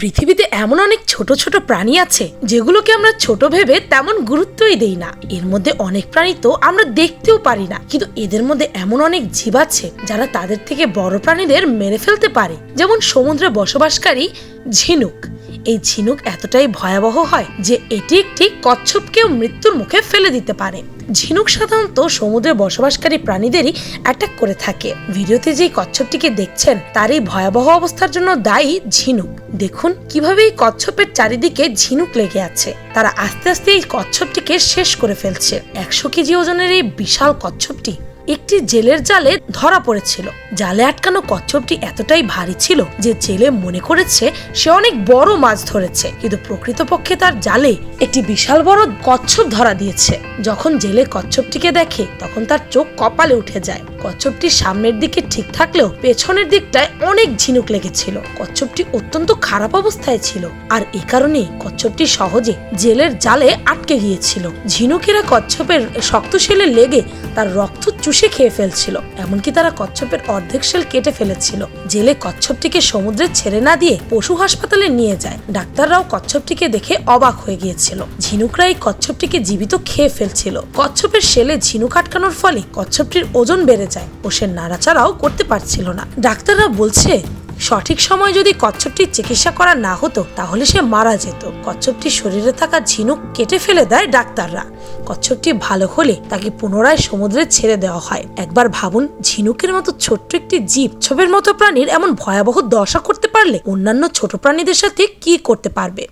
পৃথিবীতে এমন অনেক ছোট ছোট প্রাণী আছে যেগুলোকে আমরা ছোট ভেবে তেমন গুরুত্বই দেই না। এর মধ্যে অনেক প্রাণী তো আমরা দেখতেও পারি না, কিন্তু এদের মধ্যে এমন অনেক জীব আছে যারা তাদের থেকে বড় প্রাণীদের মেরে ফেলতে পারে। যেমন সমুদ্রে বসবাসকারী ঝিনুক। এই ঝিনুক এতটাই ভয়াবহ হয় যে এটি একটি কচ্ছপকেও মৃত্যুর মুখে ফেলে দিতে পারে। ঝিনুক সাধারণত সমুদ্রে বসবাসকারী প্রাণীদেরই অ্যাটাক করে থাকে। ভিডিওতে যেই কচ্ছপটিকে দেখছেন তার এই ভয়াবহ অবস্থার জন্য দায়ী ঝিনুক। দেখুন কীভাবে এই কচ্ছপের চারিদিকে ঝিনুক লেগে আছে। তারা আস্তে আস্তে এই কচ্ছপটিকে শেষ করে ফেলছে। একশো কেজি ওজনের এই বিশাল কচ্ছপটি একটি জেলের জালে ধরা পড়েছিল। জালে আটকানো কচ্ছপটি এতটাই ভারী ছিল যে জেলে মনে করেছে সে অনেক বড় মাছ ধরেছে। কিন্তু প্রকৃতপক্ষে তার জালে একটি বিশাল বড় কচ্ছপ ধরা দিয়েছে। যখন জেলে কচ্ছপটিকে দেখে, তখন তার চোখ কপালে উঠে যায়। কচ্ছপটির সামনের দিকে ঠিক থাকলেও পেছনের দিকটায় অনেক ঝিনুক লেগেছিল। কচ্ছপটি অত্যন্ত খারাপ অবস্থায় ছিল আর এ কারণেই কচ্ছপটি সহজে জেলের জালে আটকে গিয়েছিল। ঝিনুকেরা কচ্ছপের শক্ত শেলে লেগে তার রক্ত চুষে খেয়ে ফেলছিল, এমনকি তারা কচ্ছপের অর্ধেক শেল কেটে ফেলেছিল। জেলে কচ্ছপটিকে সমুদ্রে ছেড়ে না দিয়ে পশু হাসপাতালে নিয়ে যায়। ডাক্তাররাও কচ্ছপটিকে দেখে অবাক হয়ে গিয়েছিল। ঝিনুকরা এই কচ্ছপটিকে জীবিত খেয়ে ফেলছিল। কচ্ছপের শেলে ঝিনুক আটকানোর ফলে কচ্ছপটির ওজন বেড়ে যায়। ও সে নাড়াচাড়াও করতে পারছিল না। ডাক্তাররা বলছে, সঠিক সময় যদি কচ্ছপটির চিকিৎসা করা না হতো, তাহলে সে মারা যেত। কচ্ছপটির শরীরে থাকা ঝিনুক কেটে ফেলে দেয় ডাক্তাররা। কচ্ছপটি ভালো হলে তাকে পুনরায় সমুদ্রে ছেড়ে দেওয়া হয়। একবার ভাবুন, ঝিনুকের মতো ছোট্ট একটি জীব ছবের মতো প্রাণীর এমন ভয়াবহ দশা করতে পারলে অন্যান্য ছোট প্রাণীদের সাথে কি করতে পারবে?